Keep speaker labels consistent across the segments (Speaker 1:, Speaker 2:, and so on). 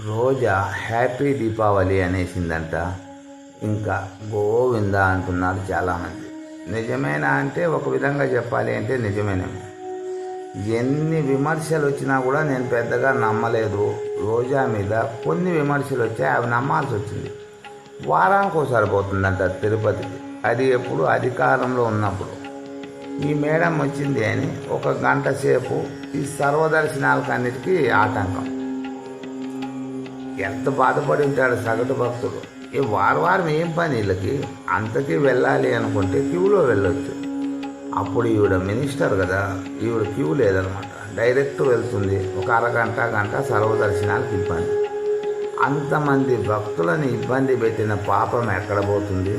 Speaker 1: రోజా happy Deepavali అనేసిందంట. ఇంకా గోవింద అంటున్నారు చాలామంది. నిజమేనా అంటే ఒక విధంగా చెప్పాలి అంటే నిజమేనే. ఎన్ని విమర్శలు వచ్చినా కూడా నేను పెద్దగా నమ్మలేదు. రోజా మీద కొన్ని విమర్శలు వచ్చాయి అవి నమ్మాల్సి వచ్చింది. వారానికి ఒకసారి పోతుందంట తిరుపతికి. అది ఎప్పుడు అధికారంలో ఉన్నప్పుడు. ఈ మేడం వచ్చింది అని ఒక గంట సేపు ఈ సర్వదర్శనాలకు అన్నిటికీ ఆటంకం. ఎంత బాధపడి ఉంటాడు సగటు భక్తుడు. ఈ వారం వారం ఏం పని వీళ్ళకి? అంతకీ వెళ్ళాలి అనుకుంటే క్యూలో వెళ్ళొచ్చు. అప్పుడు ఈవిడ మినిస్టర్ కదా ఈవిడ క్యూ లేదనమాట. డైరెక్ట్ వెళ్తుంది. ఒక అరగంట గంట సర్వదర్శనాలకు ఇబ్బంది. అంతమంది భక్తులని ఇబ్బంది పెట్టిన పాపం ఎక్కడ పోతుంది?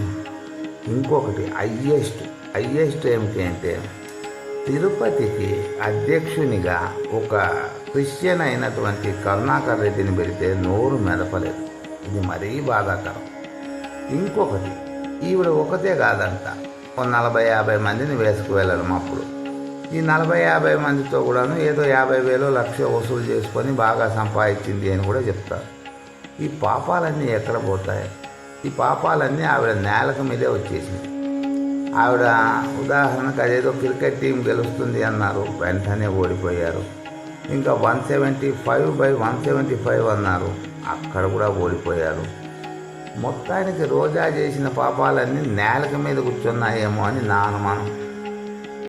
Speaker 1: ఇంకొకటి హయ్యెస్ట్ హయ్యెస్ట్ ఏమిటి అంటే తిరుపతికి అధ్యక్షునిగా ఒక క్రిస్టియన్ అయినటువంటి కరుణాకర్ రెడ్డిని పెడితే నోరు మెదపలేదు. ఇది మరీ బాధాకరం. ఇంకొకటి ఈవిడ ఒకతే కాదంట. ఒక నలభై యాభై మందిని వేసుకు వెళ్ళడం అప్పుడు. ఈ నలభై యాభై మందితో కూడాను ఏదో యాభై వేలు లక్ష వసూలు చేసుకొని బాగా సంపాదించింది అని కూడా చెప్తారు. ఈ పాపాలన్నీ ఎక్కడ పోతాయి? ఈ పాపాలన్నీ ఆవిడ నేలకు మీదే వచ్చేసింది ఆవిడ ఉదాహరణకు అదేదో క్రికెట్ టీం గెలుస్తుంది అన్నారు. వెంటనే ఓడిపోయారు. ఇంకా one seventy five by one seventy five అన్నారు. అక్కడ కూడా ఓడిపోయారు. మొత్తానికి రోజా చేసిన పాపాలన్నీ నేలక మీద కూర్చున్నాయేమో అని నా అనుమానం.